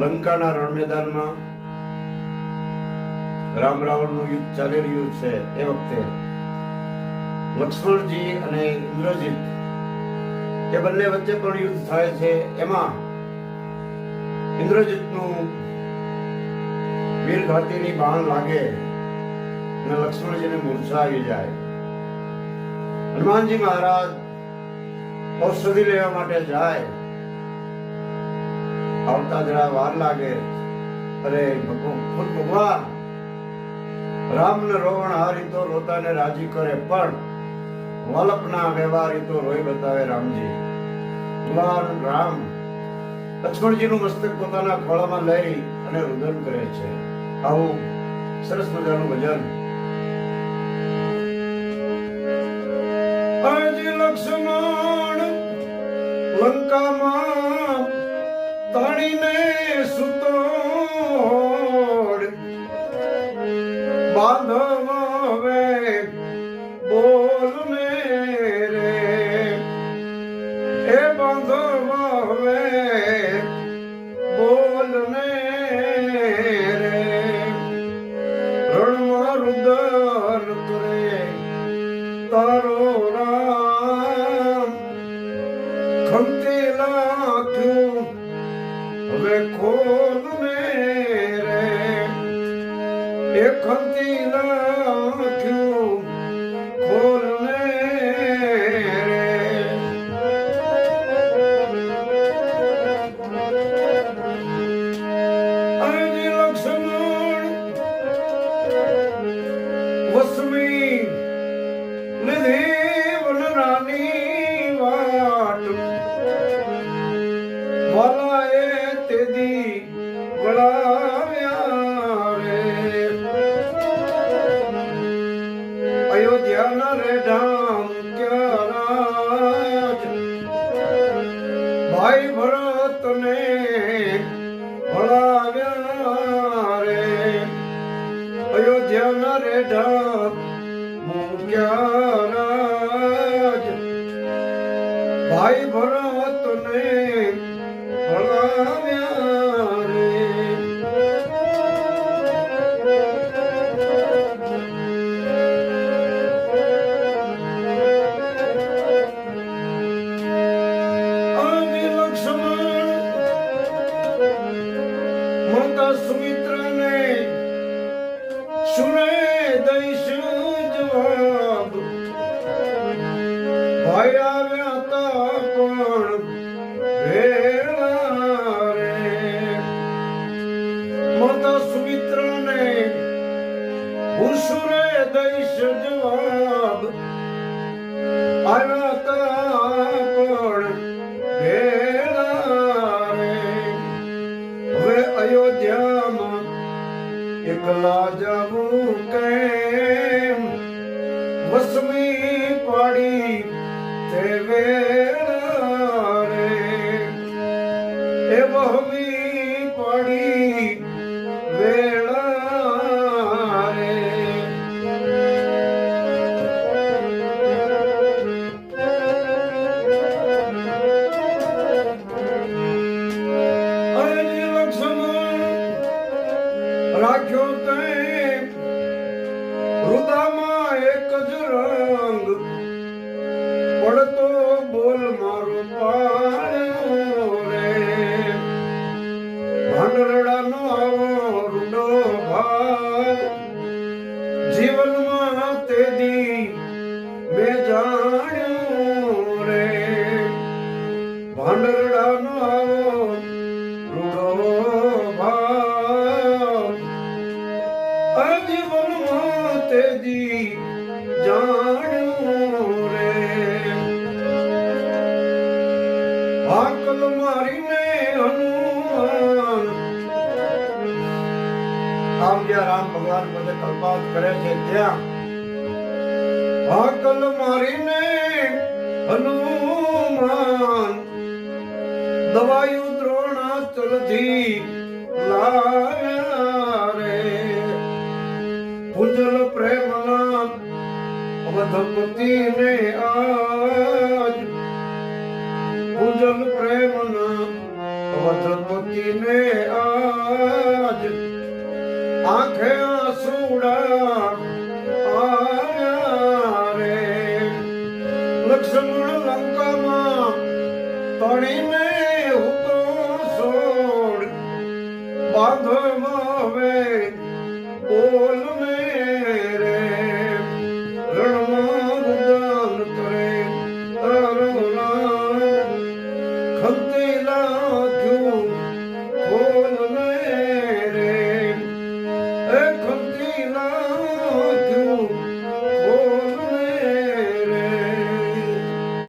લંકાના રણ મેદાનમાં રામ રાવણનું યુદ્ધ ચાલી રહ્યું છે એ વખતે લક્ષ્મણજી અને ઇન્દ્રજીત એ બંને વચ્ચે પણ યુદ્ધ થાય છે. એમાં ઇન્દ્રજીતનું વીરઘાતીની બાણ લાગે અને લક્ષ્મણજીને મૂર્છા આવી જાય. હનુમાનજી મહારાજ ઔષધિ લેવા માટે જાય. આવતા જરા વાર લાગે. અરે ખુદ ભગવાન રામ ને રોવણ આ રીતો રોતાને રાજી કરે, પણ વલ્લભના વ્યવહાર રીતો રોઈ બતાવે રામજી. ભગવાન, રામ! લક્ષ્મણજીનું મસ્તક પોતાના ખોળામાં લઈ અને રુદન કરે છે. આવું, સરસ મજાનું ભજન. લક્ષ્મણ લંકામાં તાણીને સુતોડ બાંધવે બોલને રે. એ બાંધવે બોલને રે. રણમાં રુદર કરે તારો રામ એ ખંતી લાખ્યું રે ધામ મૂક્યા રાજ. ભાઈ ભરતને ભણાવ્યા કેમ? વસમી પાડી તે વેળા રે પાડી જ રંગ બોલ મારો પાડ્યો રે. ભાંડરડાનો આવો રૂડો ભાવ મારીને આમ જ્યાં રામ ભગવાન પોતે કલ્પાત કરે છે, ત્યાં હાકલ મારીને હનુમાન. દવાયુ દ્રોણાચલથી લાવ્યા રે. પૂજલ પ્રેમના અવધપતિને આજ પૂજલ પ્રેમના અવધપતિને આજ આંખે આંસુડા આયા રે. લક્ષ્મણ લંકામાં તણીને ઉતો સોડ બાંધવામાં હવે